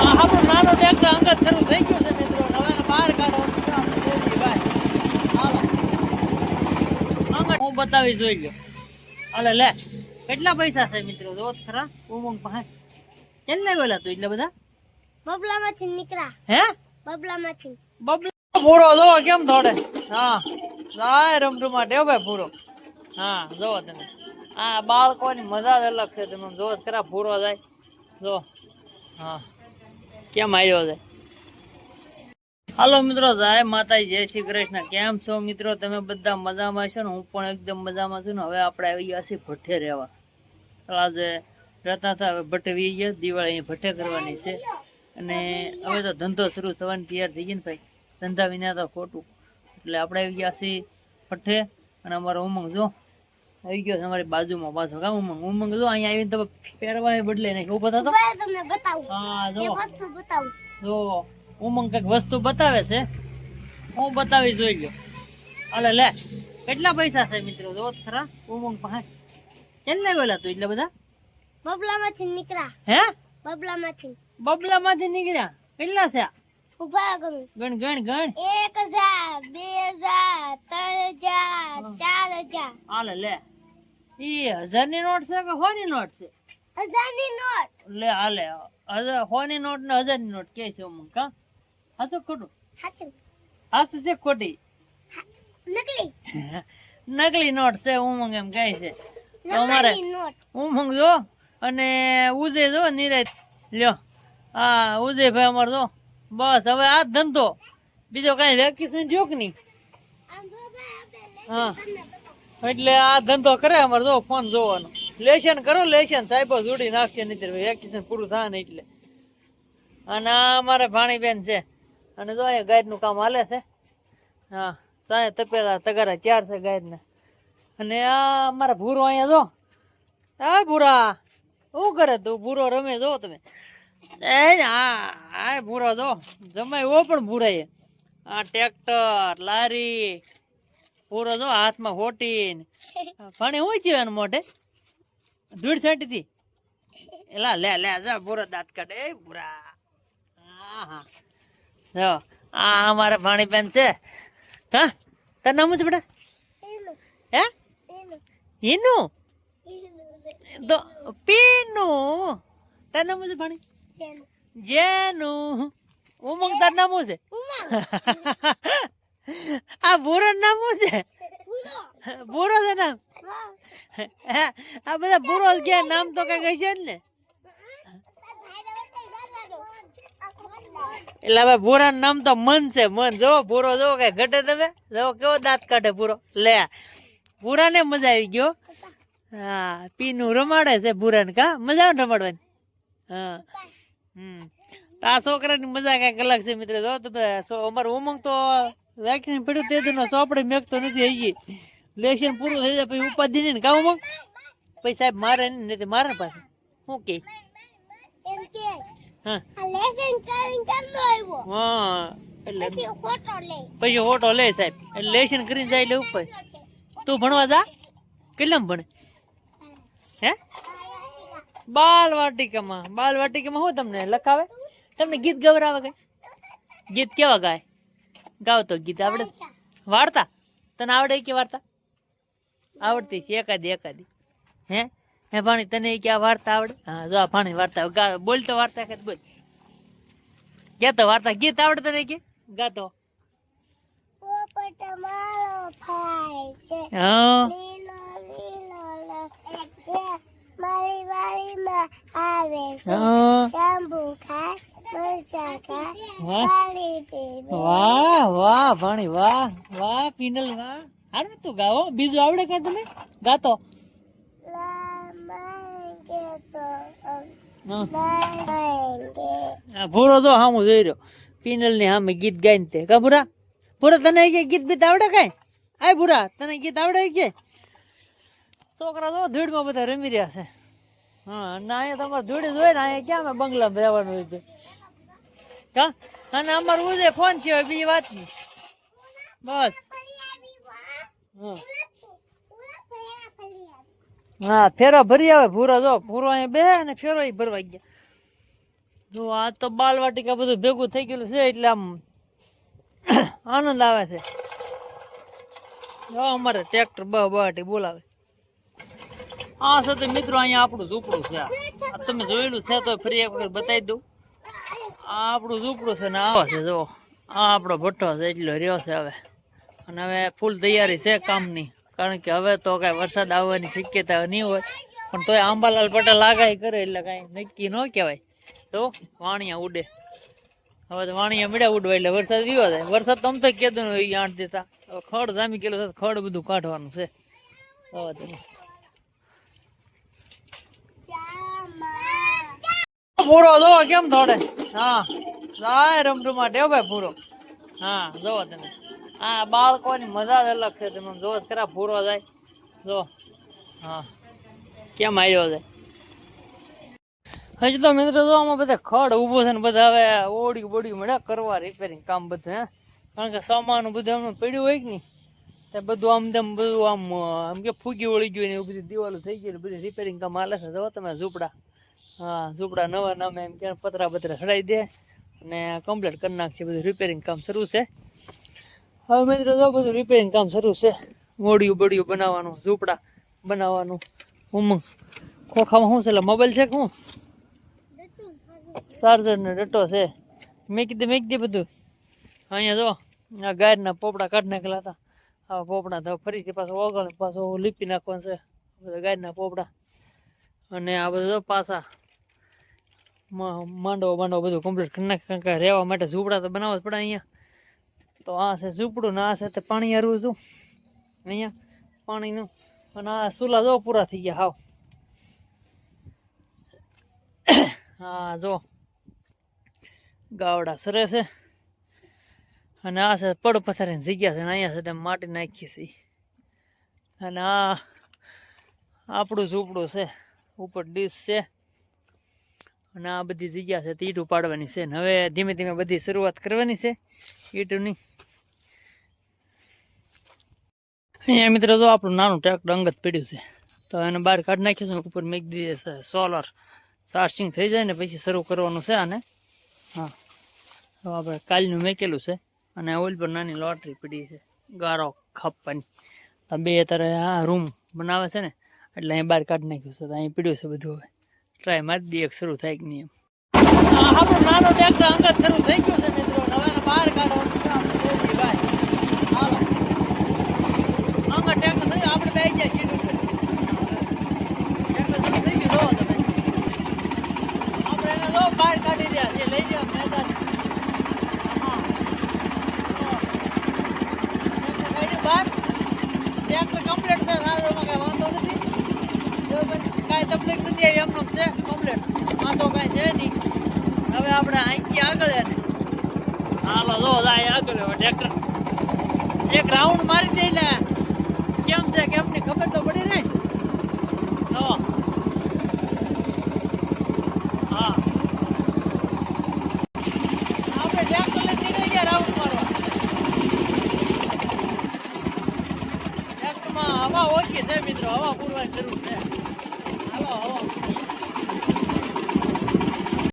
આપણું નાનું ટ્રેક્ટર અંગત શરૂ થઈ ગયું છે મિત્રો. હવે બહાર કાઢો. ભાઈ હાલો. અંગત હું બતાવી જોઈ લો અલે લે. કેટલા પૈસા છે મિત્રો? જો ખરા. ઉમંગ પાસે કેટલા વેલા તું એટલે બધા? બબલામાંથી નીકળ્યા. હે? બબલામાંથી. બબલો પૂરો જો કેમ થોડે હા. જાય રમરૂમા ટેવ ભાઈ પૂરો. હા જોવો તમે. આ બાળકોની મજા જ અલગ છે. તમે જોવો ખરા પૂરો જાય. જો. હા. કેમ આવ્યો છે? હાલો મિત્રો, જય માતાજી, જય શ્રી કૃષ્ણ. કેમ છો મિત્રો? તમે બધા મજામાં છો ને? હું પણ એકદમ મજામાં છું ને. હવે આપણે આવી ગયા છીએ ભઠ્ઠે રહેવા. આજે રહેતા હતા, હવે ભઠ્ઠે વી ગયા. દિવાળી અહીં ભઠ્ઠે કરવાની છે. અને હવે તો ધંધો શરૂ થવાની તૈયાર થઈ ગઈ ને ભાઈ. ધંધા વિના તો ખોટું. એટલે આપણે આવી ગયા છીએ ભઠ્ઠે. અને અમારો ઉમંગ જો આવી ગયો તમારી બાજુમાં પાછો. કા ઉમંગ? ઉમંગ જો અહીંયા આવીને તમે પહેરવા બદલે નાખી ઊભો થતો તમને બતાવું. હા જો વસ્તુ બતાવું. જો ઉમંગ કંઈક વસ્તુ બતાવે છે. હું બતાવી જોઈ ગયો અલે લે. કેટલા પૈસા છે મિત્રો? જો ખરા. ઉમંગ પાસે. કેટલા વેલા તું એટલે બધા? બબલામાંથી નીકળ્યા. હે? બબલામાંથી. બબલામાંથી નીકળ્યા? કેટલા છે? ઊભા રહો ગણ ગણ ગણ. એક હજાર બે હજાર ત્રણ હજાર ચાર હજાર. હાલ લે. ઈ હજારની નોટ છે કે હોની નોટ છે? હજારની નોટ? લે હાલે હજાર હોની નોટ ને હજારની નોટ કે છે ઉમંગ કા હાચું ખોટું? હાચું. હાચું છે ખોટી? નકલી. નકલી નોટ છે ઉમંગ એમ કહે છે. અમારે ઉમંગ જો અને ઉદય જો નિરાય લ્યો. હા ઉદયભાઈ અમાર જો. બસ હવે આ ધંધો. બીજો કાંઈ વેકેશન જોક નહીં હા. એટલે આ ધંધો કરે અમારે જો, ફોન જોવાનો. લેશન કરો, લેશન સાહેબો જોડી નાખશે નહીં વેકેશન પૂરું થાય ને એટલે. અને આ અમારે ભાણીબેન છે. અને જો અહીંયા ગાયડનું કામ હાલે છે. હા ત્યાં તપેલા તગારા ચાર છે ગાયના. અને આ અમારા ભૂરો અહીંયા જો. આ ભૂરા. શું કરે તું? ભૂરો રમે જો તમે. એ હા, આ ભૂરો જો. જમાય ઓ પણ ભૂરાય. આ ટ્રેક્ટર, લારી પૂરો જો હાથમાં હોટીન. પાણી હું થયું એના મોઢે? ધૂળ છાંટી હતી એલા લે લે જા પૂરો દાંત કાઢે. એ પૂરા હા જો આ અમારે પાણી પેન છે. હા? તાર નામ છે બેટા? હે? ઈનું. તો પીનું. તાર નામ છે પાણી? જેનું. ઉમંગ તાર નામ છે. આ ભૂરો નામ શું છે? બોરો છે નામ. આ બધા બોરો ગયા નામ તો કઈ છે જ ને. એટલે હવે બોરા નામ તો મન છે મન. જો બોરો જો કઈ ઘટે તમે? જો કેવો દાંત કાઢે ભૂરો લે પૂરા ને મજા આવી ગયો હા. પીનું રમાડે છે ભૂરા ને કા? મજા આવે રમાડવાની? હા. હમ. તો આ છોકરાની મજા કંઈક અલગ છે મિત્ર. જો તમે અમારું ઉમંગ તો વેક્સિન પડ્યું તે દિનો સોપડે મેકતો નથી હજી. લેશન પૂરું થઈ જાય પછી ઉપાધિ નહીં ને કા ઉમંગ? પછી સાહેબ મારે નહીં મારે પાસે શું કે? કેમ પછી ખોટો લે. સાહેબ. એટલે લેશન કરીને જાય એટલે ઉપર. તું ભણવા જા. કેટલામ ભણે? હે? બાલ વાટિકામાં બાલ વાટિકામાં શું તમને લખાવે? તમને ગીત ગવરાવા કઈ ગીત કેવા ગાય? ગાવ તો ગીત. આવડે વાર્તા. તને આવડે કે વાર્તા? આવડતી છે એકાદી એકાદી. હે? હે ભાણી તને કે આ વાર્તા આવડે? હા જો આ ભાણી વાર્તા બોલ તો વાર્તા એકાદ બોલ. કે તો વાર્તા. ગીત આવડે તને કે? ગાતો. હા. પીનલ હારું તું ગાવો. બીજું આવડે કે તને? ગાતો. ભૂરો તો હામું જોઈ રહ્યો. પીનલ ને સામે ગીત ગાઈને તે. કા ભૂરા? ભૂરા તને કે ગીત બીત આવડે કઈ? આય ભૂરા તને ગીત આવડે કે? છોકરા તો ધૂળમાં બધા રમી રહ્યા છે. હા ના અહીંયા તમારે ધૂળે જોઈએ ને અહીંયા ક્યાં અમે બંગલામાં રહેવાનું હોય કા? અને અમારું ઉદય ફોન છે બીજી વાત બસ. હા, ફેરો ભરી આવે, ભૂરો જો, ભૂરો અહીંયા બે અને ફેરો ભરવા ગયા. જો, આ તો બાલવાટિકા બધું ભેગું થઈ ગયેલું છે, એટલે આમ આનંદ આવે છે. જો, અમારે ટ્રેક્ટર બ બટી બોલાવે. આ સાથે મિત્રો અહીંયા આપણું ઝૂંપડું છે. આ તમે જોયેલું છે તો ફરી એક વખત બતાવી દઉં. આ આપણું ઝૂંપડું છે ને આ છે, જો. આ આપણો ભઠ્ઠો છે, એટલો રહ્યો છે હવે. અને હવે ફૂલ તૈયારી છે કામની. કારણ કે હવે તો કાંઈ વરસાદ આવવાની શક્યતા નહીં હોય. પણ તોય આંબાલાલ પટેલ આગાહી કરે એટલે કાંઈ નક્કી ન કહેવાય. તો વાણિયા ઉડે. હવે તો વાણિયા મીડા ઉડવા એટલે વરસાદ વિવા થાય. વરસાદ તો આમ તો કીધું હોય, આઠ દેતા. ખડ જામી ગયેલું છે, ખડ બધું કાઢવાનું છે. હવે તમે પૂરો જો કેમ થોડે? હા. જાય રમરમાટ હો ભાઈ, પૂરો. હા, જોવો તમે. હા, બાળકોની મજા જ અલગ છે. તમે જો ખરા પૂરો જાય. જો, હા. કેમ આવ્યો છે? હજી તો મિત્રો જો આમાં બધા ખડ ઊભો છે ને બધા હવે ઓડી બોડી મળ્યા કરવા રિપેરિંગ કામ બધું, હે. કારણ કે સામાન બધું એમનું પડ્યું હોય કે નહીં? તે બધું આમ તેમ બધું આમ આમ કે ફૂગી વળી ગયું ને એવું બધી દિવાલો થઈ ગઈ બધી રિપેરિંગ કામ હાલે છે. જો તમે ઝૂપડા. હા, ઝૂપડા નવા નામે એમ કે પતરા બતરા ચડાવી દે અને કમ્પ્લીટ કરી નાખશે. બધું રિપેરિંગ કામ શરૂ છે. હવે મિત્રો તો બધું રિપેરિંગ કામ શરૂ છે. મોડિયું બડિયું બનાવવાનું, ઝૂંપડા બનાવવાનું ઉમંગ ખોખામાં શું છે એટલે મોબાઈલ છે શું ચાર્જર ને ડટો છે. મેં કીધું મેં કીધું બધું. અહીંયા જો, આ ગાયરના પોપડા કાઢી નાખેલા હતા. આવા પોપડા તો ફરીથી પાછો ઓગળ, પાછો લીપી નાખવાનું છે. બધા ગાયરના પોપડા. અને આ બધું પાછા માંડવો માંડવો બધું કમ્પ્લીટ કરી નાખે રહેવા માટે ઝૂંપડા તો બનાવવા જ પડે અહીંયા. તો આ છે ઝૂંપડું ને આ છે તે પાણી હારવું હતું અહીંયા પાણીનું અને આ સુલા જો પૂરા થઈ ગયા, હાવ. હા, જો. ગાવડા સરે છે. અને આ છે પડ પથારીની જગ્યા છે અને અહીંયા છે માટી નાખી છે. અને આ આપણું ઝૂંપડું છે, ઉપર ડીશ છે. અને આ બધી જગ્યા છે તે ઈંટું પાડવાની છે. ને હવે ધીમે ધીમે બધી શરૂઆત કરવાની છે ઈંટુની. અહીંયા મિત્રો તો આપણું નાનું ટ્રેક્ટર અંગત પડ્યું છે, તો એને બહાર કાઢી નાખ્યું છે ને ઉપર મેક દીધે છે સોલર ચાર્જિંગ થઈ જાય ને પછી શરૂ કરવાનું છે આને. હા. તો આપણે કાલનું મેકેલું છે અને ઓઇલ પર નાની લોટરી પડી છે, ગારો ખાપવાની. તો બે અત્યારે આ રૂમ બનાવે છે ને, એટલે અહીં બહાર કાઢી નાખ્યું છે, તો અહીં પીડ્યું છે બધું હવે. ટ્રાય મારી દઈએ શરૂ થાય કે નહીં એમ. આપણું નાનો ટ્રેક્ટર અંગત શરૂ થઈ ગયું છે મિત્રો. હવે બહાર કાઢવાનું છે આપણે જોઈશું ભાઈ હાલો અંગત ટ્રેક્ટર થઈ આપણે બે ગયા સીટ ઉપર ટ્રેક્ટર શરૂ થઈ ગયું જોવો તમે આપણે એને જો બહાર કાઢી રહ્યા છે લઈ જાઓ મેદાન. બહાર. ટ્રેક્ટર કમ્પ્લીટ છે સારું, એમાં કાંઈ વાંધો નથી. કાંઈ તકલીફ નથી આવી એમનો છે કમ્પ્લીટ વાંધો કાંઈ છે નહીં. હવે આપણે અહીંથી આગળ હાલો, જો જાય આગળ હવે ટ્રેક્ટર. એક રાઉન્ડ મારી દઈ ને. કેમ છે, કેમ ની ખબર તો પડી ને